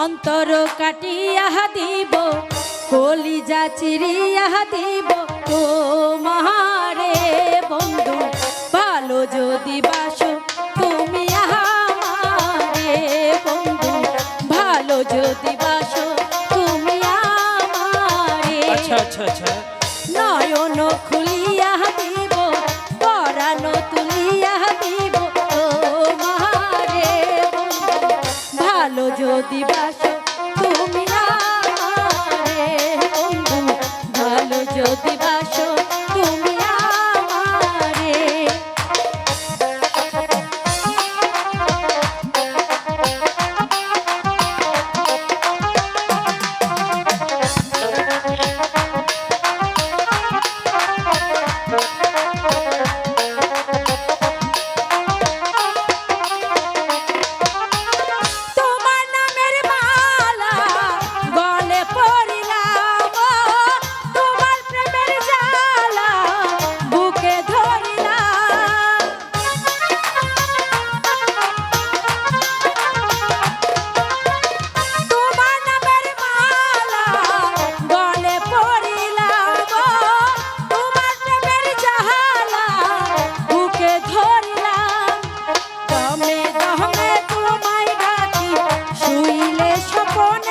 অন্তর কাটিয়া দিব কলিজা চিরিয়া দিব। ও মহারে বন্ধু ভালো যদি বাসো তুমি আমারে বন্ধু। ভালো যদি বাসো তুমি আমারে। আচ্ছা আচ্ছা আচ্ছা। নয়ন খুলিয়া যদি বাসো স্বপনে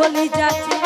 বলি যাচ্ছি